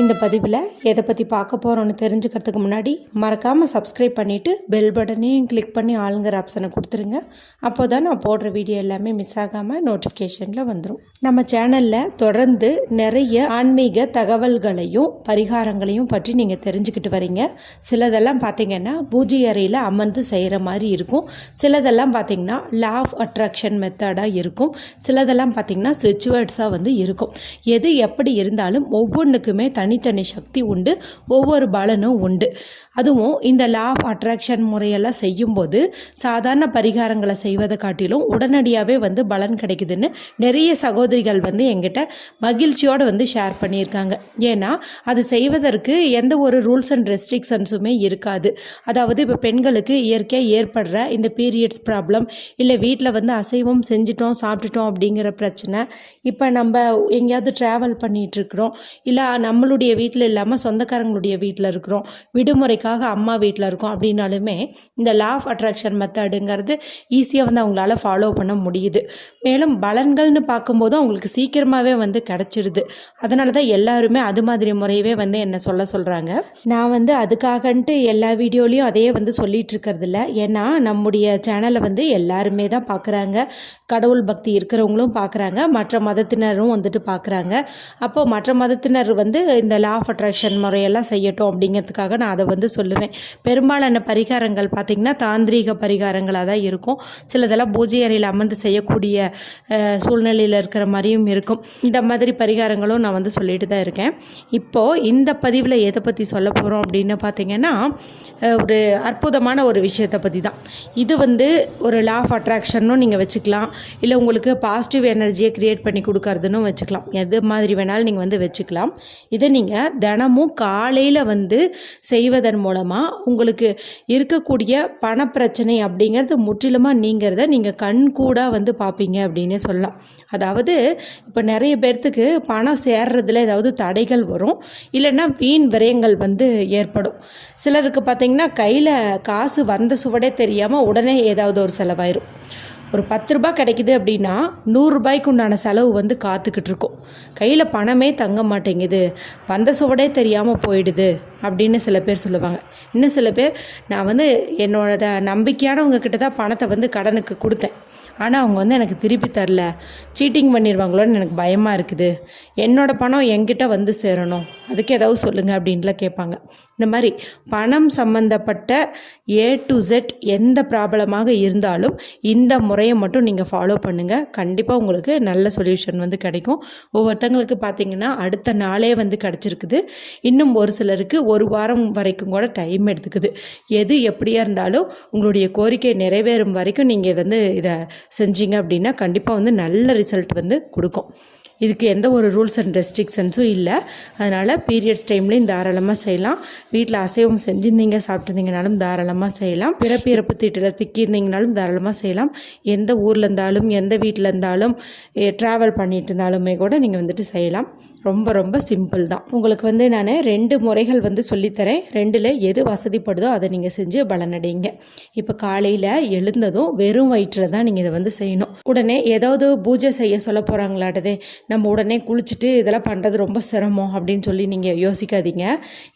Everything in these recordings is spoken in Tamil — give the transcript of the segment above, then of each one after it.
இந்த பதிவில் எதை பற்றி பார்க்க போகிறோன்னு தெரிஞ்சுக்கிறதுக்கு முன்னாடி மறக்காமல் சப்ஸ்கிரைப் பண்ணிவிட்டு பெல் பட்டனையும் கிளிக் பண்ணி ஆளுங்கிற ஆப்ஷனை கொடுத்துருங்க. அப்போ தான் நான் போடுற வீடியோ எல்லாமே மிஸ் ஆகாமல் நோட்டிஃபிகேஷனில் வந்துடும் நம்ம சேனலில் தொடர்ந்து நிறைய ஆன்மீக தகவல்களையும் பரிகாரங்களையும் பற்றி நீங்கள் தெரிஞ்சுக்கிட்டு வரீங்க. சிலதெல்லாம் பார்த்தீங்கன்னா பூஜை அறையில் அமர்ந்து செய்கிற மாதிரி இருக்கும். சிலதெல்லாம் பார்த்தீங்கன்னா லா ஆஃப் அட்ராக்ஷன் மெத்தடாக இருக்கும். சிலதெல்லாம் பார்த்தீங்கன்னா சுவிட்ச் வேர்ட்ஸாக வந்து இருக்கும். எது எப்படி இருந்தாலும் ஒவ்வொன்றுக்குமே தனி தனித்தனி சக்தி உண்டு ஒவ்வொரு பலனும் உண்டு. அதுவும் இந்த லா ஆஃப் அட்ராக்ஷன் முறையெல்லாம் செய்யும்போது சாதாரண பரிகாரங்களை செய்வதை காட்டிலும் உடனடியாகவே வந்து பலன் கிடைக்குதுன்னு நிறைய சகோதரிகள் வந்து எங்கிட்ட மகிழ்ச்சியோடு வந்து ஷேர் பண்ணியிருக்காங்க. ஏன்னா அது செய்வதற்கு எந்த ஒரு ரூல்ஸ் அண்ட் ரெஸ்ட்ரிக்ஷன்ஸுமே இருக்காது. அதாவது இப்போ பெண்களுக்கு இயற்கையாக ஏற்படுற இந்த பீரியட்ஸ் ப்ராப்ளம் இல்லை வீட்டில் வந்து அசைவம் செஞ்சிட்டோம் சாப்பிட்டுட்டோம் அப்படிங்கிற பிரச்சனை இப்போ நம்ம எங்கேயாவது ட்ராவல் பண்ணிகிட்ருக்குறோம் இல்லை நம்மளும் நம்மளுடைய வீட்டில் இல்லாமல் சொந்தக்காரங்களுடைய வீட்டில் இருக்கிறோம். விடுமுறைக்காக அம்மா வீட்டில் இருக்கோம். அப்படின்னாலுமே இந்த லா ஆஃப் அட்ராக்ஷன் மெத்தடுங்கிறது ஈஸியாக வந்து அவங்களால ஃபாலோ பண்ண முடியுது. மேலும் பலன்கள்னு பார்க்கும்போது அவங்களுக்கு சீக்கிரமாகவே வந்து கிடச்சிடுது அதனால தான் எல்லாருமே அது மாதிரி முறையவே வந்து என்ன சொல்ல சொல்கிறாங்க நான் வந்து அதுக்காகன்ட்டு எல்லா வீடியோலையும் அதையே வந்து சொல்லிட்டு இருக்கிறது இல்லை ஏன்னா நம்முடைய சேனலை வந்து எல்லாருமே தான் பார்க்குறாங்க கடவுள் பக்தி இருக்கிறவங்களும் பார்க்குறாங்க மற்ற மதத்தினரும் வந்துட்டு பார்க்குறாங்க அப்போ மற்ற மதத்தினர் வந்து இந்த லா ஆஃப் அட்ராக்ஷன் முறையெல்லாம் செய்யட்டும் அப்படிங்கிறதுக்காக நான் அதை வந்து சொல்லுவேன். பெரும்பாலான பரிகாரங்கள் பார்த்திங்கன்னா தாந்திரீக பரிகாரங்களாக தான் இருக்கும். சிலதெல்லாம் பூஜை அறையில் அமர்ந்து செய்யக்கூடிய சூழ்நிலையில் இருக்கிற மாதிரியும் இருக்கும். இந்த மாதிரி பரிகாரங்களும் நான் வந்து சொல்லிட்டு தான் இருக்கேன். இப்போது இந்த பதிவில் எதை பற்றி சொல்ல போகிறோம் அப்படின்னு பார்த்தீங்கன்னா ஒரு அற்புதமான ஒரு விஷயத்தை பற்றி தான். இது வந்து ஒரு லா ஆஃப் அட்ராக்ஷனும் நீங்கள் வச்சுக்கலாம். இல்லை உங்களுக்கு பாசிட்டிவ் எனர்ஜியை க்ரியேட் பண்ணி கொடுக்கறதுன்னு வச்சுக்கலாம். எது மாதிரி வேணாலும் நீங்கள் வந்து வச்சுக்கலாம். இது நீங்கள் தினமும் காலையில் வந்து செய்வதன் மூலமாக உங்களுக்கு இருக்கக்கூடிய பணப்பிரச்சனை அப்படிங்கிறது முற்றிலுமாக நீங்கிறத நீங்கள் கண் கூட வந்து பார்ப்பீங்க அப்படின்னே சொல்லலாம். அதாவது இப்போ நிறைய பேர்த்துக்கு பணம் சேர்றதுல ஏதாவது தடைகள் வரும். இல்லைன்னா வீண் விரயங்கள் வந்து ஏற்படும். சிலருக்கு பார்த்திங்கன்னா கையில் காசு வந்த சுவடே தெரியாமல் உடனே ஏதாவது ஒரு செலவாயிரும். ஒரு பத்து ரூபாய் கிடைக்குது அப்படின்னா நூறுரூபாய்க்கு உண்டான செலவு வந்து காத்துக்கிட்டு இருக்கும். கையில் பணமே தங்க மாட்டேங்குது. வந்த சுவடே தெரியாமல் போயிடுது அப்படின்னு சில பேர் சொல்லுவாங்க. இன்னும் சில பேர் நான் வந்து என்னோட நம்பிக்கையானவங்க கிட்ட தான் பணத்தை வந்து கடனுக்கு கொடுத்தேன். ஆனால் அவங்க வந்து எனக்கு திருப்பி தரல. சீட்டிங் பண்ணிடுவாங்களோன்னு எனக்கு பயமாக இருக்குது. என்னோட பணம் என்கிட்ட வந்து சேரணும். அதுக்கு ஏதாவது சொல்லுங்கள் அப்படின்லாம் கேட்பாங்க. இந்த மாதிரி பணம் சம்மந்தப்பட்ட ஏ டு ஜெட் எந்த ப்ராப்ளமாக இருந்தாலும் இந்த முறையை மட்டும் நீங்கள் ஃபாலோ பண்ணுங்கள் கண்டிப்பாக உங்களுக்கு நல்ல சொல்யூஷன் வந்து கிடைக்கும். ஒவ்வொருத்தங்களுக்கு பார்த்தீங்கன்னா அடுத்த நாளே வந்து கிடச்சிருக்குது. இன்னும் ஒரு சிலருக்கு ஒரு வாரம் வரைக்கும் கூட டைம் எடுத்துக்குது. எது எப்படியா இருந்தாலும் உங்களுடைய கோரிக்கை நிறைவேறும் வரைக்கும் நீங்கள் வந்து இதை செஞ்சீங்க அப்படின்னா கண்டிப்பாக வந்து நல்ல ரிசல்ட் வந்து கொடுக்கும். இதுக்கு எந்த ஒரு ரூல்ஸ் அண்ட் ரெஸ்ட்ரிக்ஷன்ஸும் இல்லை. அதனால் பீரியட்ஸ் டைம்லேயும் தாராளமாக செய்யலாம். வீட்டில் அசைவம் செஞ்சுருந்தீங்க சாப்பிட்டுருந்தீங்கனாலும் தாராளமாக செய்யலாம். பிறப்பு இறப்பு தீட்டில் திக்கியிருந்தீங்கனாலும் தாராளமாக செய்யலாம். எந்த ஊரில் இருந்தாலும் எந்த வீட்டில் இருந்தாலும் ட்ராவல் பண்ணிட்டு இருந்தாலுமே கூட நீங்கள் வந்துட்டு செய்யலாம். ரொம்ப ரொம்ப சிம்பிள் தான். உங்களுக்கு வந்து நான் ரெண்டு முறைகள் வந்து சொல்லித்தரேன். ரெண்டில் எது வசதிப்படுதோ அதை நீங்கள் செஞ்சு பலனடைங்க. இப்போ காலையில் எழுந்ததும் வெறும் வயிற்றில் தான் நீங்கள் இதை வந்து செய்யணும். உடனே ஏதாவது பூஜை செய்ய சொல்ல போகிறாங்களாட்டதே நம்ம உடனே குளிச்சுட்டு இதெல்லாம் பண்ணுறது ரொம்ப சிரமம் அப்படின்னு சொல்லி நீங்கள் யோசிக்காதீங்க.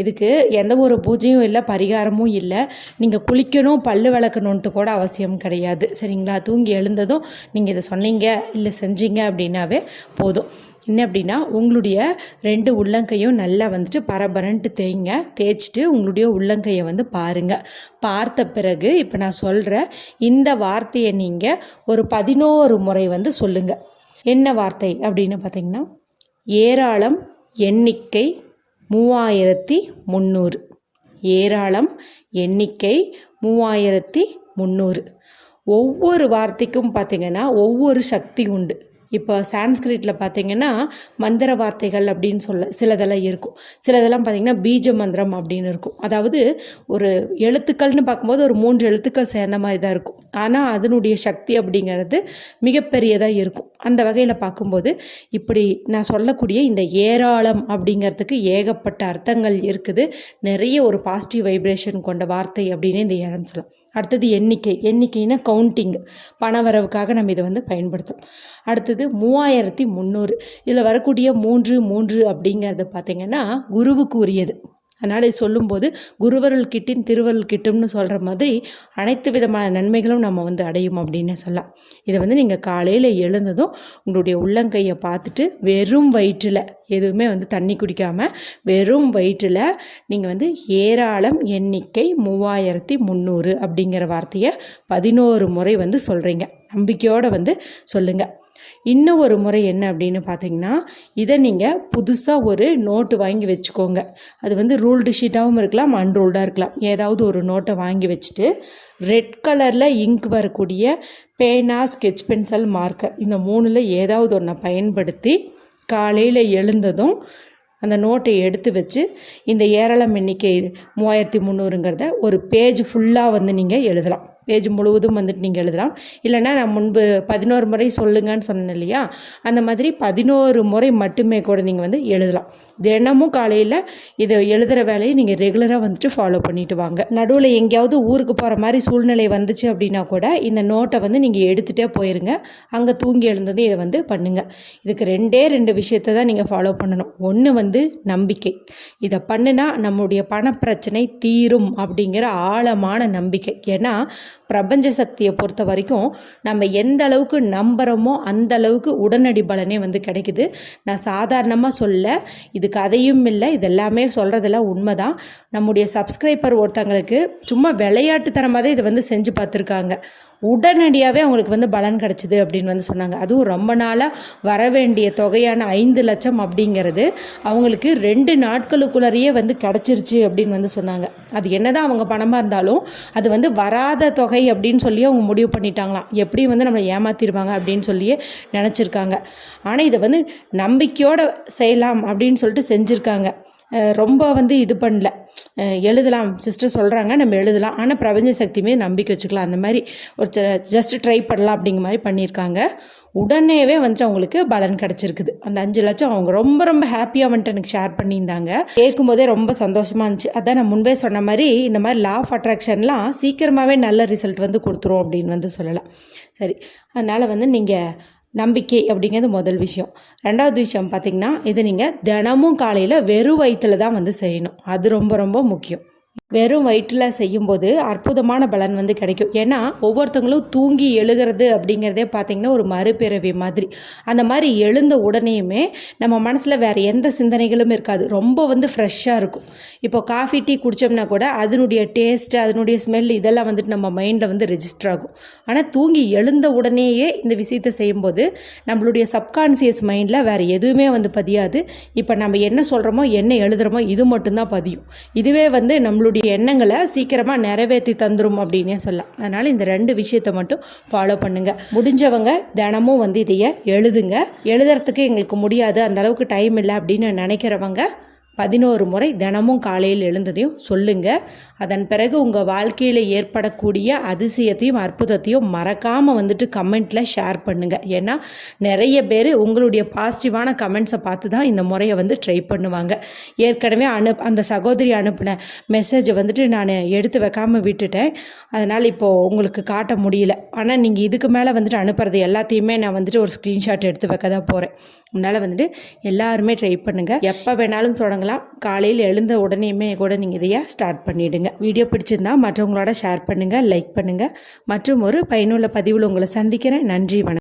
இதுக்கு எந்த ஒரு பூஜையும் இல்லை பரிகாரமும் இல்லை. நீங்கள் குளிக்கணும் பல்லு விளக்கணுன்ட்டு கூட அவசியம் கிடையாது. சரிங்களா? தூங்கி எழுந்ததும் நீங்கள் இதை சொன்னீங்க இல்லை செஞ்சீங்க அப்படின்னாவே போதும். என்ன அப்படின்னா உங்களுடைய ரெண்டு உள்ளங்கையும் நல்லா வந்துட்டு பரபரன்ட்டு தேய்ங்க. தேய்ச்சிட்டு உங்களுடைய உள்ளங்கையை வந்து பாருங்கள் பார்த்த பிறகு இப்போ நான் சொல்கிற இந்த வார்த்தையை நீங்கள் ஒரு பதினோரு முறை வந்து சொல்லுங்கள் என்ன வார்த்தை அப்படின்னு பார்த்தீங்கன்னா ஏராளம் எண்ணிக்கை மூவாயிரத்தி முந்நூறு ஏராளம் எண்ணிக்கை மூவாயிரத்தி முந்நூறு ஒவ்வொரு வார்த்தைக்கும் பார்த்தீங்கன்னா ஒவ்வொரு சக்தி உண்டு. இப்போ சான்ஸ்கிரிட்டில் பார்த்தீங்கன்னா மந்திர வார்த்தைகள் அப்படின்னு சொல்ல சிலதெல்லாம் இருக்கும். சிலதெல்லாம் பார்த்தீங்கன்னா பீஜ மந்திரம் அப்படின்னு இருக்கும். அதாவது ஒரு எழுத்துக்கள்னு பார்க்கும்போது ஒரு மூன்று எழுத்துக்கள் சேர்ந்த மாதிரி தான் இருக்கும். ஆனால் அதனுடைய சக்தி அப்படிங்கிறது மிகப்பெரியதாக இருக்கும். அந்த வகையில் பார்க்கும்போது இப்படி நான் சொல்லக்கூடிய இந்த ஏராளம் அப்படிங்கிறதுக்கு ஏகப்பட்ட அர்த்தங்கள் இருக்குது. நிறைய ஒரு பாசிட்டிவ் வைப்ரேஷன் கொண்ட வார்த்தை அப்படின்னு இந்த ஏரம் சொல்லலாம். அடுத்தது எண்ணிக்கை. எண்ணிக்கைன்னா கவுண்டிங் பணவரவுக்காக நம்ம இதை வந்து பயன்படுத்தும் அடுத்தது மூவாயிரத்தி முந்நூறு. இதில் வரக்கூடிய மூன்று மூன்று அப்படிங்கிறது பார்த்திங்கன்னா குருவுக்கு உரியது அதனால் சொல்லும்போது குருவருள் கிட்டின் திருவருள் கிட்டும்னு சொல்கிற மாதிரி அனைத்து விதமான நன்மைகளும் நம்ம வந்து அடையும் அப்படின்னு சொல்லலாம். இதை வந்து நீங்கள் காலையில் எழுந்ததும் உங்களுடைய உள்ளங்கையை பார்த்துட்டு வெறும் வயிற்றில் எதுவுமே வந்து தண்ணி குடிக்காமல் வெறும் வயிற்றில் நீங்கள் வந்து ஏராளம் எண்ணிக்கை மூவாயிரத்தி முந்நூறு அப்படிங்கிற வார்த்தையை பதினோரு முறை வந்து சொல்கிறீங்க நம்பிக்கையோடு வந்து சொல்லுங்கள் இன்னும் ஒரு முறை என்ன அப்படின்னு பார்த்தீங்கன்னா இதை நீங்கள் புதுசாக ஒரு நோட்டு வாங்கி வச்சுக்கோங்க. அது வந்து ரூல்டு ஷீட்டாகவும் இருக்கலாம் அன்ரூல்டாக இருக்கலாம். ஏதாவது ஒரு நோட்டை வாங்கி வச்சுட்டு ரெட் கலரில் இங்க் வரக்கூடிய பேனா ஸ்கெச் பென்சில் மார்க்கர் இந்த மூணில் ஏதாவது ஒன்றை பயன்படுத்தி காலையில் எழுந்ததும் அந்த நோட்டை எடுத்து வச்சு இந்த ஏராளம் எண்ணிக்கை மூவாயிரத்தி முந்நூறுங்கிறத ஒரு பேஜ் ஃபுல்லாக வந்து நீங்கள் எழுதலாம். பேஜ் முழுவதும் வந்துட்டு நீங்கள் எழுதலாம். இல்லைன்னா நான் முன்பு பதினோரு முறை சொல்லுங்கன்னு சொன்னேன் இல்லையா? அந்த மாதிரி பதினோரு முறை மட்டுமே கூட நீங்கள் வந்து எழுதலாம். தினமும் காலையில் இதை எழுதுகிற வேலையை நீங்கள் ரெகுலராக வந்துட்டு ஃபாலோ பண்ணிட்டு வாங்க. நடுவில் எங்கேயாவது ஊருக்கு போகிற மாதிரி சூழ்நிலை வந்துச்சு அப்படின்னா கூட இந்த நோட்டை வந்து நீங்கள் எடுத்துகிட்டே போயிருங்க. அங்கே தூங்கி எழுந்ததும் இதை வந்து பண்ணுங்கள் இதுக்கு ரெண்டே ரெண்டு விஷயத்தை தான் நீங்கள் ஃபாலோ பண்ணணும். ஒன்று வந்து நம்பிக்கை. இதை பண்ணுனா நம்முடைய பணப்பிரச்சனை தீரும் அப்படிங்கிற ஆழமான நம்பிக்கை. ஏன்னா பிரபஞ்ச சக்தியை பொறுத்த வரைக்கும் நம்ம எந்த அளவுக்கு நம்புகிறோமோ அந்த அளவுக்கு உடனடி பலனே வந்து கிடைக்குது. நான் சாதாரணமாக சொல்ல இது கதையும் இல்லை இது எல்லாமே சொல்கிறதெல்லாம் உண்மை தான் நம்முடைய சப்ஸ்கிரைபர் ஒருத்தங்களுக்கு சும்மா விளையாட்டுத்தனமாக தான் இதை வந்து செஞ்சு பார்த்துருக்காங்க. உடனடியாகவே அவங்களுக்கு வந்து பலன் கிடச்சிது அப்படின்னு வந்து சொன்னாங்க. அதுவும் ரொம்ப நாளாக வர வேண்டிய தொகையான ஐந்து லட்சம் அப்படிங்கிறது அவங்களுக்கு ரெண்டு நாட்களுக்குள்ளறையே வந்து கிடச்சிருச்சு அப்படின்னு வந்து சொன்னாங்க. அது என்னதான் அவங்க பணமாக இருந்தாலும் அது வந்து வராத தொகை அப்படின்னு சொல்லி அவங்க முடிவு பண்ணிட்டாங்களாம். எப்படி வந்து நம்மளை ஏமாத்திடுவாங்க அப்படின்னு சொல்லியே நினச்சிருக்காங்க. ஆனால் இதை வந்து நம்பிக்கையோடு செய்யலாம் அப்படின்னு சொல்லிட்டு செஞ்சுருக்காங்க. ரொம்ப வந்து இது பண்ணல. எழுதலாம். சிஸ்டர் சொல்கிறாங்க நம்ம எழுதலாம். ஆனால் பிரபஞ்ச சக்தியுமே நம்பிக்கை வச்சுக்கலாம். அந்த மாதிரி ஒரு ஜஸ்ட் ட்ரை பண்ணலாம் அப்படிங்கிற மாதிரி பண்ணியிருக்காங்க. உடனேவே வந்துட்டு அவங்களுக்கு பலன் கிடச்சிருக்குது. அந்த அஞ்சு லட்சம் அவங்க ரொம்ப ரொம்ப ஹாப்பியாக வந்துட்டு எனக்கு ஷேர் பண்ணியிருந்தாங்க. கேட்கும் போதே ரொம்ப சந்தோஷமாக இருந்துச்சு. அதான் நான் முன்பே சொன்ன மாதிரி இந்த மாதிரி லா ஆஃப் அட்ராக்ஷன்லாம் சீக்கிரமாகவே நல்ல ரிசல்ட் வந்து கொடுத்துரும் அப்படின்னு வந்து சொல்லலாம். சரி. அதனால் வந்து நீங்கள் நம்பிக்கை அப்படிங்கிறது முதல் விஷயம். ரெண்டாவது விஷயம் பார்த்திங்கன்னா இது நீங்கள் தினமும் காலையில் வெறும் வயிற்றில் தான் வந்து செய்யணும். அது ரொம்ப ரொம்ப முக்கியம். வெறும் வயிற்றில் செய்யும்போது அற்புதமான பலன் வந்து கிடைக்கும். ஏன்னா ஒவ்வொருத்தங்களும் தூங்கி எழுகிறது அப்படிங்கிறதே பார்த்திங்கன்னா ஒரு மறுபிறவி மாதிரி. அந்த மாதிரி எழுந்த உடனேயுமே நம்ம மனசில் வேறு எந்த சிந்தனைகளும் இருக்காது. ரொம்ப வந்து ஃப்ரெஷ்ஷாக இருக்கும். இப்போ காஃபி டீ குடித்தோம்னா கூட அதனுடைய டேஸ்ட்டு அதனுடைய ஸ்மெல் இதெல்லாம் வந்துட்டு நம்ம மைண்டில் வந்து ரெஜிஸ்டர் ஆகும். ஆனால் தூங்கி எழுந்த உடனேயே இந்த விஷயத்தை செய்யும்போது நம்மளுடைய சப்கான்சியஸ் மைண்டில் வேறு எதுவுமே வந்து பதியாது. இப்போ நம்ம என்ன சொல்கிறோமோ என்ன எழுதுகிறோமோ இது மட்டும்தான் பதியும். இதுவே வந்து நம்மளுடைய எண்ணங்களை சீக்கிரமாக நிறைவேற்றி தந்துடும் அப்படின்னே சொல்லலாம். அதனால் இந்த ரெண்டு விஷயத்தை மட்டும் ஃபாலோ பண்ணுங்கள் முடிஞ்சவங்க தினமும் வந்து இதைய எழுதுங்க. எழுதுறதுக்கு எங்களுக்கு முடியாது. அந்த அளவுக்கு டைம் இல்லை அப்படின்னு நினைக்கிறவங்க பதினோரு முறை தினமும் காலையில் எழுந்ததையும் சொல்லுங்கள் அதன் பிறகு உங்கள் வாழ்க்கையில் ஏற்படக்கூடிய அதிசயத்தையும் அற்புதத்தையும் மறக்காமல் வந்துட்டு கமெண்ட்டில் ஷேர் பண்ணுங்கள் ஏன்னா நிறைய பேர் உங்களுடைய பாசிட்டிவான கமெண்ட்ஸை பார்த்து தான் இந்த முறையை வந்து ட்ரை பண்ணுவாங்க. ஏற்கனவே அனு அந்த சகோதரி அனுப்பின மெசேஜை வந்துட்டு நான் எடுத்து வைக்காமல் விட்டுட்டேன். அதனால் இப்போது உங்களுக்கு காட்ட முடியல. ஆனால் நீங்கள் இதுக்கு மேலே வந்துட்டு அனுப்புறது எல்லாத்தையுமே நான் வந்துட்டு ஒரு ஸ்க்ரீன்ஷாட் எடுத்து வைக்க தான் போகிறேன் அதனால் வந்துட்டு எல்லாருமே ட்ரை பண்ணுங்கள் எப்போ வேணாலும் தொடங்கலாம். காலையில் எழுந்த உடனேயுமே கூட நீங்கள் இதையே ஸ்டார்ட் பண்ணிவிடுங்க வீடியோ பிடிச்சிருந்தா மற்றவங்களோட ஷேர் பண்ணுங்கள் லைக் பண்ணுங்கள் மற்றும் ஒரு பயனுள்ள பதிவில் உங்களை சந்திக்கிறேன். நன்றி வணக்கம்.